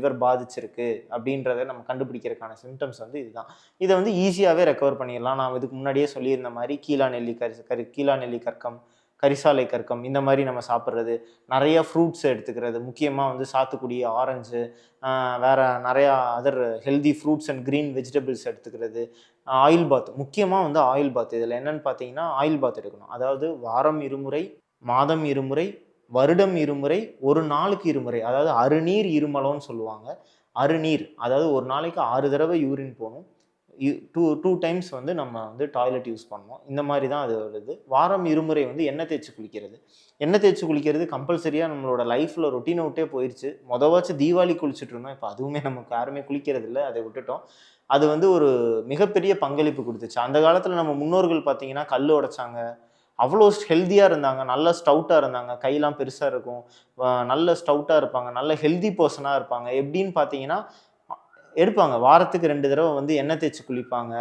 Liver பாதிச்சிருக்கு அப்படின்றத நம்ம கண்டுபிடிக்கிறதுக்கான symptoms வந்து இதுதான். இதை வந்து ஈஸியாகவே ரெக்கவர் பண்ணிடலாம். நான் இதுக்கு முன்னாடியே சொல்லியிருந்த மாதிரி கீழா நெல்லி கரி கரி கீழா நெல்லி கற்கம் கரிசாலை கற்கம் இந்த மாதிரி நம்ம சாப்பிட்றது நிறைய ஃப்ரூட்ஸ் எடுத்துக்கிறது முக்கியமாக வந்து சாத்துக்குடி ஆரஞ்சு வேற நிறையா other healthy fruits and green vegetables எடுத்துக்கிறது ஆயில் பாத் முக்கியமாக வந்து ஆயில் பாத் இதில் என்னென்னு பார்த்தீங்கன்னா ஆயில் பாத் எடுக்கணும். அதாவது வாரம் இருமுறை மாதம் இருமுறை வருடம் இருமுறை ஒரு நாளுக்கு இருமுறை அதாவது அருநீர் இருமலம்னு சொல்லுவாங்க. அருநீர் அதாவது ஒரு நாளைக்கு ஆறு தடவை யூரின் போகணும் டூ டூ டைம்ஸ் வந்து நம்ம வந்து டாய்லெட் யூஸ் பண்ணோம் இந்த மாதிரி தான் அது வருது. வாரம் இருமுறை வந்து எண்ணெய் தேய்ச்சி குளிக்கிறது. எண்ணெய் தேய்ச்சி குளிக்கிறது கம்பல்சரியாக நம்மளோட லைஃப்பில் ரொட்டீனை விட்டே போயிடுச்சு மொதவாச்சும் தீபாவளி குளிச்சுட்டு இருந்தோம். இப்போ அதுவுமே நமக்கு யாருமே குளிக்கிறது இல்லை. அதை விட்டுட்டோம். அது வந்து ஒரு மிகப்பெரிய பங்களிப்பு கொடுத்துச்சு. அந்த காலத்தில் நம்ம முன்னோர்கள் பார்த்தீங்கன்னா கல் உடைச்சாங்க. அவ்வளோ ஹெல்த்தியாக இருந்தாங்க. நல்ல ஸ்டவுட்டாக இருந்தாங்க. கையெல்லாம் பெருசாக இருக்கும். நல்ல ஸ்டவுட்டாக இருப்பாங்க. நல்ல ஹெல்தி பர்சனாக இருப்பாங்க. எப்படின்னு பார்த்தீங்கன்னா எடுப்பாங்க. வாரத்துக்கு ரெண்டு தடவை வந்து எண்ணெய் தேய்ச்சி குளிப்பாங்க.